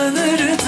sanırım